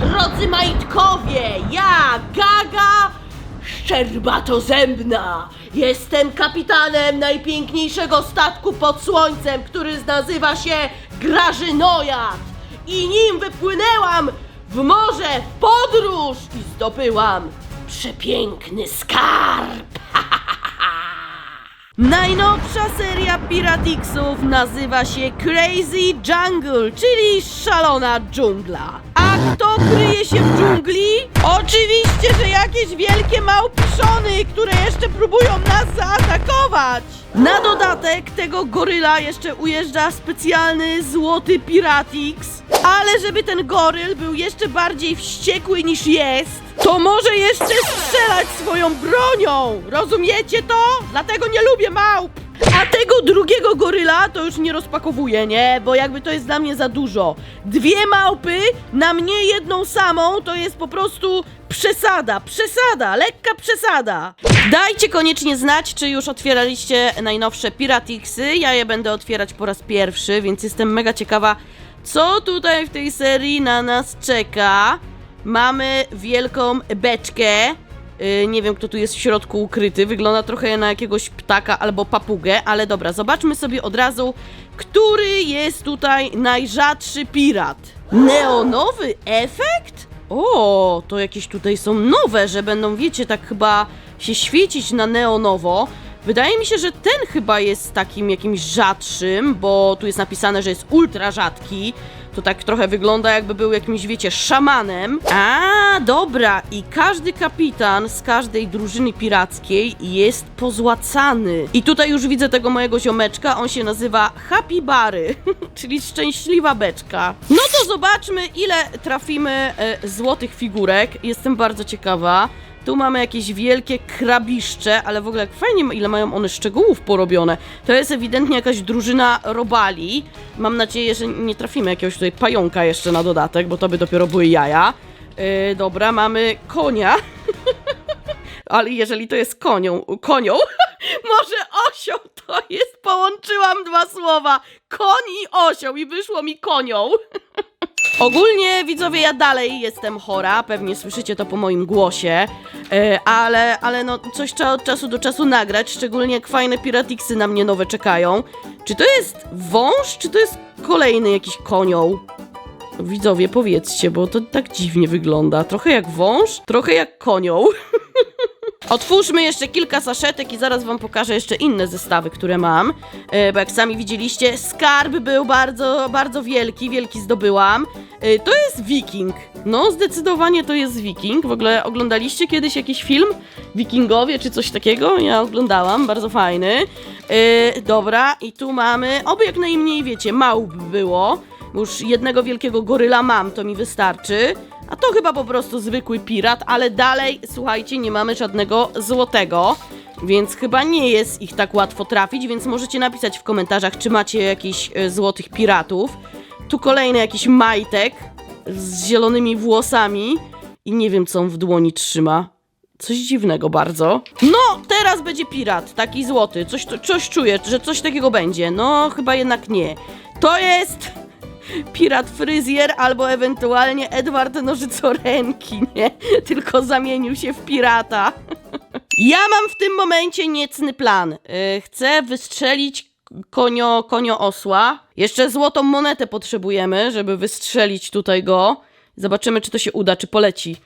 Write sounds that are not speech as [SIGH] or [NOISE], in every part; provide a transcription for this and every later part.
drodzy majtkowie, ja, Gaga Szczerbatozębna. Jestem kapitanem najpiękniejszego statku pod słońcem, który nazywa się Grażynojad. I nim wypłynęłam w morze w podróż i zdobyłam przepiękny skarb. [LAUGHS] Najnowsza seria Piratixów nazywa się Crazy Jungle, czyli szalona dżungla. A kto kryje się w dżungli? Oczywiście, że jakieś wielkie małpiszony, które jeszcze próbują nas zaatakować. Na dodatek tego goryla jeszcze ujeżdża specjalny złoty Piratix. Ale żeby ten goryl był jeszcze bardziej wściekły niż jest, to może jeszcze strzelać swoją bronią! Rozumiecie to? Dlatego nie lubię małp! A tego drugiego goryla to już nie rozpakowuję, nie? Bo jakby to jest dla mnie za dużo. Dwie małpy na mnie jedną samą to jest po prostu przesada, przesada, lekka przesada. Dajcie koniecznie znać, czy już otwieraliście najnowsze Piratixy. Ja je będę otwierać po raz pierwszy, więc jestem mega ciekawa, co tutaj w tej serii na nas czeka. Mamy wielką beczkę. Yy, nie wiem, kto tu jest w środku ukryty. Wygląda trochę na jakiegoś ptaka albo papugę, ale dobra, zobaczmy sobie od razu, który jest tutaj najrzadszy pirat. Neonowy efekt? O, to jakieś tutaj są nowe, że będą, wiecie, tak chyba się świecić na neonowo. Wydaje mi się, że ten chyba jest takim jakimś rzadszym, bo tu jest napisane, że jest ultra rzadki. To tak trochę wygląda, jakby był jakimś, wiecie, szamanem. A, dobra, i każdy kapitan z każdej drużyny pirackiej jest pozłacany. I tutaj już widzę tego mojego ziomeczka, on się nazywa Happy Bary, [LAUGHS] czyli szczęśliwa beczka. No to zobaczmy, ile trafimy e, złotych figurek. Jestem bardzo ciekawa. Tu mamy jakieś wielkie krabiszcze, ale w ogóle jak fajnie, ile mają one szczegółów porobione. To jest ewidentnie jakaś drużyna robali. Mam nadzieję, że nie trafimy jakiegoś tutaj pająka jeszcze na dodatek, bo to by dopiero były jaja. Yy, dobra, mamy konia. [LAUGHS] Ale jeżeli to jest konią, konią, [LAUGHS] może osioł to jest, połączyłam dwa słowa. Koń i osioł i wyszło mi konią. [LAUGHS] Ogólnie widzowie, ja dalej jestem chora, pewnie słyszycie to po moim głosie, e, ale, ale no coś trzeba od czasu do czasu nagrać, szczególnie jak fajne piratixy na mnie nowe czekają. Czy to jest wąż, czy to jest kolejny jakiś konioł? Widzowie, powiedzcie, bo to tak dziwnie wygląda. Trochę jak wąż, trochę jak konioł. [LAUGHS] Otwórzmy jeszcze kilka saszetek i zaraz wam pokażę jeszcze inne zestawy, które mam. E, bo jak sami widzieliście, skarb był bardzo, bardzo wielki, wielki zdobyłam. E, to jest wiking. No, zdecydowanie to jest wiking. W ogóle oglądaliście kiedyś jakiś film? Wikingowie czy coś takiego? Ja oglądałam, bardzo fajny. E, dobra, i tu mamy, oby jak najmniej, wiecie, małp było. Już jednego wielkiego goryla mam, to mi wystarczy. A to chyba po prostu zwykły pirat, ale dalej, słuchajcie, nie mamy żadnego złotego. Więc chyba nie jest ich tak łatwo trafić, więc możecie napisać w komentarzach, czy macie jakichś e, złotych piratów. Tu kolejny jakiś majtek z zielonymi włosami i nie wiem, co on w dłoni trzyma. Coś dziwnego bardzo. No, teraz będzie pirat, taki złoty. Coś, coś czuję, że coś takiego będzie. No, chyba jednak nie. To jest pirat fryzjer albo ewentualnie Edward Nożycoręki, nie? Tylko zamienił się w pirata. Ja mam w tym momencie niecny plan. Yy, chcę wystrzelić konio, konio osła. Jeszcze złotą monetę potrzebujemy, żeby wystrzelić tutaj go. Zobaczymy, czy to się uda, czy poleci.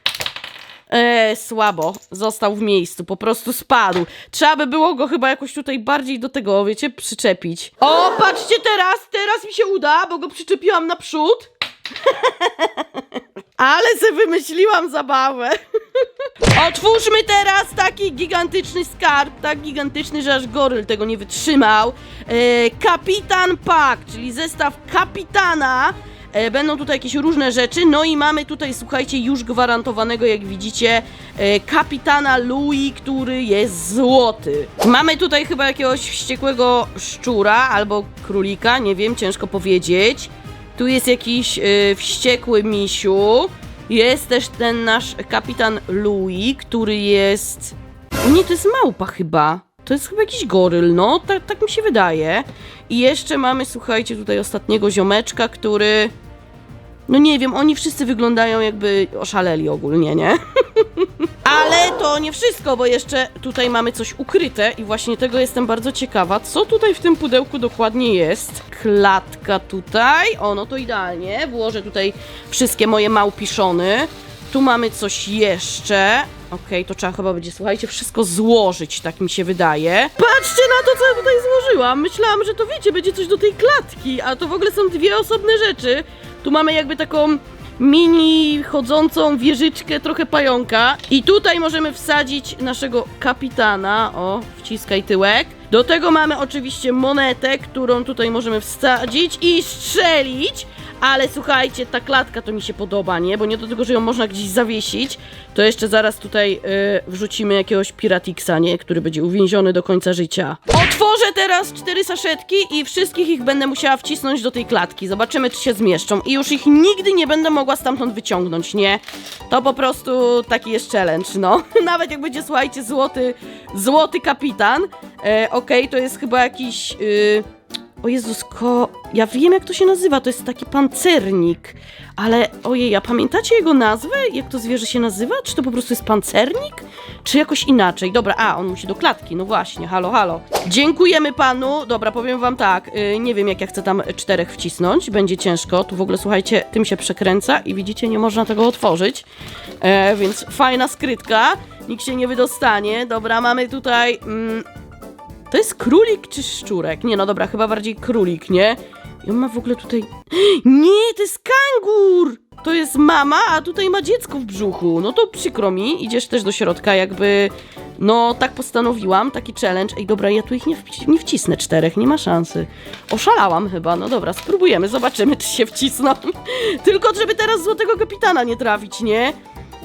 Eee, słabo. Został w miejscu, po prostu spadł. Trzeba by było go chyba jakoś tutaj bardziej do tego, wiecie, przyczepić. O, patrzcie teraz, teraz mi się uda, bo go przyczepiłam naprzód. [LAUGHS] Ale se wymyśliłam zabawę. [LAUGHS] Otwórzmy teraz taki gigantyczny skarb, tak gigantyczny, że aż goryl tego nie wytrzymał. E, Kapitan Pack, czyli zestaw kapitana. E, Będą tutaj jakieś różne rzeczy, no i mamy tutaj, słuchajcie, już gwarantowanego, jak widzicie, e, kapitana Louis, który jest złoty. Mamy tutaj chyba jakiegoś wściekłego szczura albo królika, nie wiem, ciężko powiedzieć. Tu jest jakiś e, wściekły misiu. Jest też ten nasz kapitan Louis, który jest... O Nie, to jest małpa chyba. To jest chyba jakiś goryl, no, tak, tak mi się wydaje. I jeszcze mamy, słuchajcie, tutaj ostatniego ziomeczka, który... No nie wiem, oni wszyscy wyglądają jakby oszaleli ogólnie, nie? [LAUGHS] Ale to nie wszystko, bo jeszcze tutaj mamy coś ukryte i właśnie tego jestem bardzo ciekawa. Co tutaj w tym pudełku dokładnie jest? Klatka tutaj. O, no to idealnie. Włożę tutaj wszystkie moje małpiszony. Tu mamy coś jeszcze. Okej, to trzeba chyba będzie, słuchajcie, wszystko złożyć, tak mi się wydaje. Patrzcie na to, co ja tutaj złożyłam. Myślałam, że to wiecie, będzie coś do tej klatki, a to w ogóle są dwie osobne rzeczy. Tu mamy jakby taką mini chodzącą wieżyczkę, trochę pająka. I tutaj możemy wsadzić naszego kapitana. O, wciskaj tyłek. Do tego mamy oczywiście monetę, którą tutaj możemy wsadzić i strzelić. Ale słuchajcie, ta klatka to mi się podoba, nie? Bo nie do tego, że ją można gdzieś zawiesić, to jeszcze zaraz tutaj y, wrzucimy jakiegoś Piratiksa, nie? Który będzie uwięziony do końca życia. Otworzę teraz cztery saszetki i wszystkich ich będę musiała wcisnąć do tej klatki. Zobaczymy, czy się zmieszczą. I już ich nigdy nie będę mogła stamtąd wyciągnąć, nie? To po prostu taki jest challenge, no. [LAUGHS] Nawet jak będzie, słuchajcie, złoty, złoty kapitan. E, Okej, to jest chyba jakiś... y, o Jezus, ko... Ja wiem, jak to się nazywa. To jest taki pancernik. Ale, ojej, a pamiętacie jego nazwę? Jak to zwierzę się nazywa? Czy to po prostu jest pancernik? Czy jakoś inaczej? Dobra, a, on musi do klatki. No właśnie, halo, halo. Dziękujemy panu. Dobra, powiem wam tak. y, nie wiem, jak ja chcę tam czterech wcisnąć. Będzie ciężko. Tu w ogóle, słuchajcie, tym się przekręca i widzicie, nie można tego otworzyć. E, więc fajna skrytka. Nikt się nie wydostanie. Dobra, mamy tutaj... Mm, to jest królik czy szczurek? Nie, no dobra, chyba bardziej królik, nie? I on ma w ogóle tutaj... [GASPS] Nie, to jest kangur! To jest mama, a tutaj ma dziecko w brzuchu. No to przykro mi, idziesz też do środka, jakby... No, tak postanowiłam, taki challenge. Ej, dobra, ja tu ich nie, wci- nie wcisnę czterech, nie ma szansy. Oszalałam chyba, no dobra, spróbujemy, zobaczymy, czy się wcisną. [LAUGHS] Tylko, żeby teraz złotego kapitana nie trafić, nie?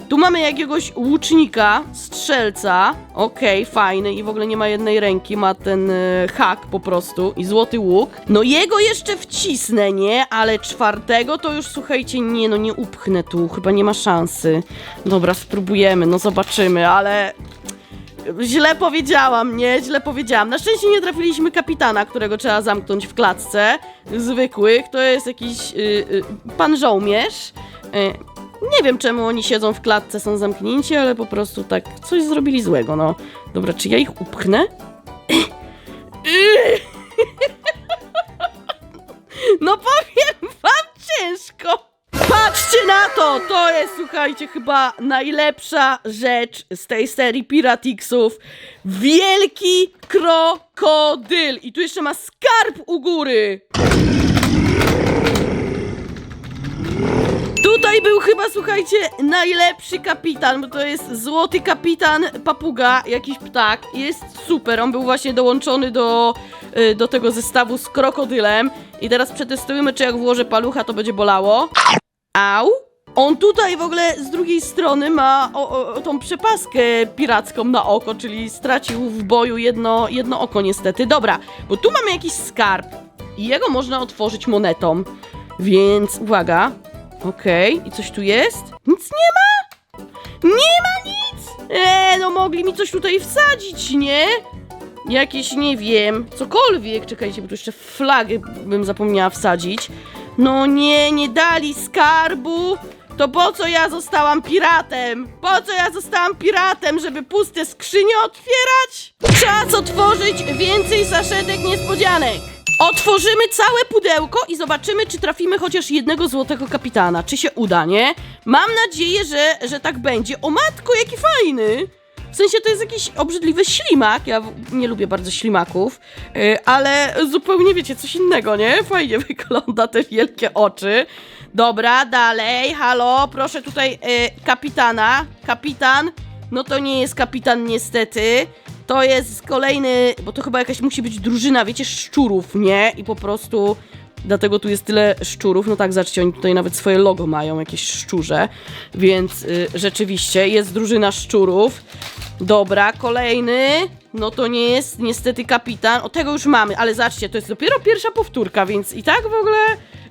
Tu mamy jakiegoś łucznika, strzelca. Okej, fajny i w ogóle nie ma jednej ręki, ma ten e, hak po prostu i złoty łuk. No jego jeszcze wcisnę, nie? Ale czwartego to już słuchajcie, nie no, nie upchnę tu, chyba nie ma szansy. Dobra, spróbujemy, no zobaczymy, ale Źle powiedziałam, nie? Źle powiedziałam. Na szczęście nie trafiliśmy kapitana, którego trzeba zamknąć w klatce. Zwykłych. To jest jakiś y, y, pan żołnierz. Y, nie wiem, czemu oni siedzą w klatce, są zamknięci, ale po prostu tak coś zrobili złego, no. Dobra, czy ja ich upchnę? No powiem wam ciężko. Patrzcie na to! To jest, słuchajcie, chyba najlepsza rzecz z tej serii Piratixów. Wielki krokodyl. I tu jeszcze ma skarb u góry. Tutaj był chyba, słuchajcie, najlepszy kapitan, bo to jest złoty kapitan papuga, jakiś ptak. Jest super, on był właśnie dołączony do, y, do tego zestawu z krokodylem. I teraz przetestujemy, czy jak włożę palucha, to będzie bolało. Au! On tutaj w ogóle z drugiej strony ma o, o, tą przepaskę piracką na oko, czyli stracił w boju jedno, jedno oko niestety. Dobra, bo tu mamy jakiś skarb i jego można otworzyć monetą. Więc uwaga. Okej, i coś tu jest? Nic nie ma? Nie ma nic! Eee, no mogli mi coś tutaj wsadzić, nie? Jakieś, nie wiem, cokolwiek. Czekajcie, bo tu jeszcze flagę bym zapomniała wsadzić. No nie, nie dali skarbu. To po co ja zostałam piratem? Po co ja zostałam piratem, żeby puste skrzynie otwierać? Czas otworzyć więcej saszetek niespodzianek. Otworzymy całe pudełko i zobaczymy, czy trafimy chociaż jednego złotego kapitana. Czy się uda, nie? Mam nadzieję, że, że tak będzie. O matko, jaki fajny! W sensie to jest jakiś obrzydliwy ślimak. Ja nie lubię bardzo ślimaków, yy, ale zupełnie wiecie, coś innego, nie? Fajnie [LAUGHS] wygląda te wielkie oczy. Dobra, dalej, halo, proszę tutaj yy, kapitana. Kapitan, no to nie jest kapitan niestety. To jest kolejny, bo to chyba jakaś musi być drużyna, wiecie, szczurów, nie? I po prostu Dlatego tu jest tyle szczurów. No tak, zobaczcie, oni tutaj nawet swoje logo mają, jakieś szczurze. Więc y, rzeczywiście jest drużyna szczurów. Dobra, kolejny. No to nie jest niestety kapitan. O tego już mamy, ale zobaczcie, to jest dopiero pierwsza powtórka, więc i tak w ogóle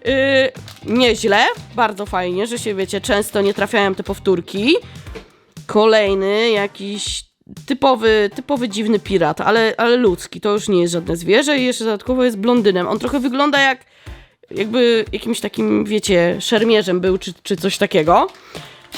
y, nieźle. Bardzo fajnie, że się wiecie, często nie trafiają te powtórki. Kolejny jakiś typowy, typowy dziwny pirat, ale, ale ludzki. To już nie jest żadne zwierzę i jeszcze dodatkowo jest blondynem. On trochę wygląda jak jakby jakimś takim, wiecie, szermierzem był, czy, czy coś takiego.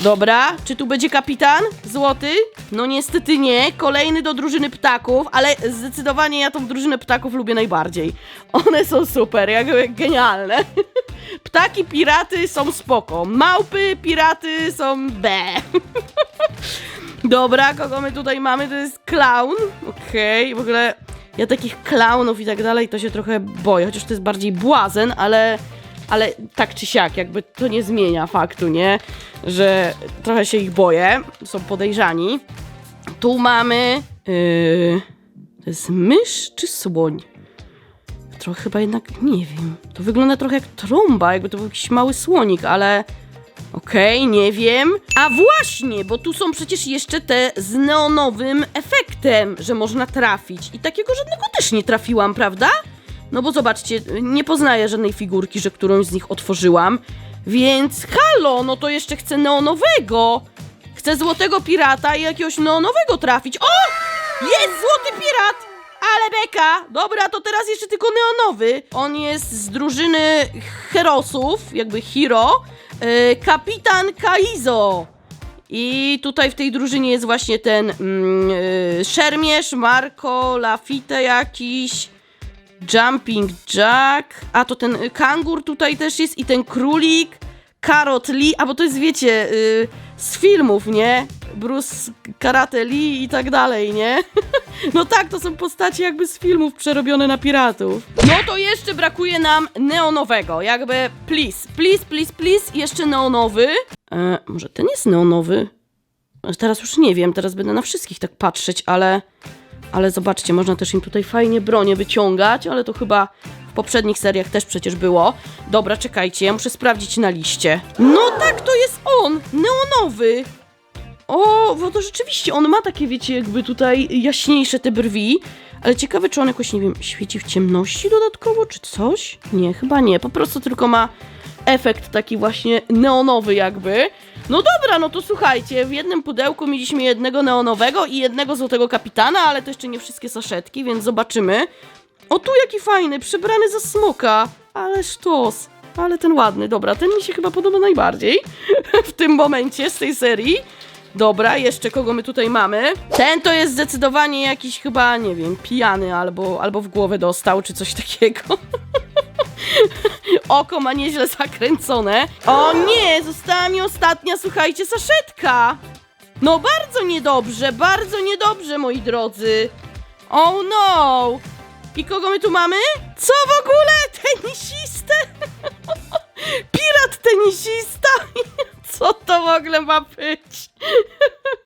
Dobra, czy tu będzie kapitan złoty? No niestety nie. Kolejny do drużyny ptaków, ale zdecydowanie ja tą drużynę ptaków lubię najbardziej. One są super, jakby genialne. [LAUGHS] Ptaki piraty są spoko. Małpy piraty są B. [LAUGHS] Dobra, kogo my tutaj mamy? To jest clown. Okej, w ogóle ja takich klaunów i tak dalej to się trochę boję, chociaż to jest bardziej błazen, ale, ale tak czy siak, jakby to nie zmienia faktu, nie? Że trochę się ich boję, są podejrzani. Tu mamy. Yy, to jest mysz czy słoń? Trochę chyba jednak nie wiem. To wygląda trochę jak trąba, jakby to był jakiś mały słonik, ale. Okej, nie wiem. A właśnie, bo tu są przecież jeszcze te z neonowym efektem, że można trafić. I takiego żadnego też nie trafiłam, prawda? No bo zobaczcie, nie poznaję żadnej figurki, że którąś z nich otworzyłam. Więc halo, no to jeszcze chcę neonowego. Chcę złotego pirata i jakiegoś neonowego trafić. O! Jest złoty pirat! Ale beka! Dobra, to teraz jeszcze tylko neonowy. On jest z drużyny herosów, jakby hero. Yy, kapitan Kaizo. I tutaj w tej drużynie jest właśnie ten yy, szermierz, Marco, Lafitte jakiś, Jumping Jack, a to ten kangur tutaj też jest i ten królik, Karot Lee, a bo to jest wiecie, yy, z filmów, nie? Bruce Karate Lee i tak dalej, nie? [LAUGHS] No tak, to są postacie jakby z filmów przerobione na piratów. No to jeszcze brakuje nam neonowego, jakby please, please, please, please, jeszcze neonowy. E, może ten jest neonowy? E, Teraz już nie wiem, teraz będę na wszystkich tak patrzeć, ale... Ale zobaczcie, można też im tutaj fajnie bronię wyciągać, ale to chyba w poprzednich seriach też przecież było. Dobra, czekajcie, ja muszę sprawdzić na liście. No tak, to jest on! Neonowy! O, bo to rzeczywiście, on ma takie, wiecie, jakby tutaj jaśniejsze te brwi, ale ciekawe, czy on jakoś, nie wiem, świeci w ciemności dodatkowo, czy coś? Nie, chyba nie, po prostu tylko ma efekt taki właśnie neonowy jakby. No dobra, no to słuchajcie, w jednym pudełku mieliśmy jednego neonowego i jednego złotego kapitana, ale to jeszcze nie wszystkie saszetki, więc zobaczymy. O, tu jaki fajny, przybrany za smoka, ale sztos. Ale ten ładny, dobra, ten mi się chyba podoba najbardziej [LAUGHS] w tym momencie z tej serii. Dobra, jeszcze kogo my tutaj mamy? Ten to jest zdecydowanie jakiś chyba, nie wiem, pijany albo, albo w głowę dostał, czy coś takiego. [LAUGHS] Oko ma nieźle zakręcone. O nie, została mi ostatnia, słuchajcie, saszetka. No bardzo niedobrze, bardzo niedobrze, moi drodzy. Oh no! I kogo my tu mamy? Co w ogóle? Tenisistę? [LAUGHS] Pirat tenisista? [LAUGHS] Co to w ogóle ma być?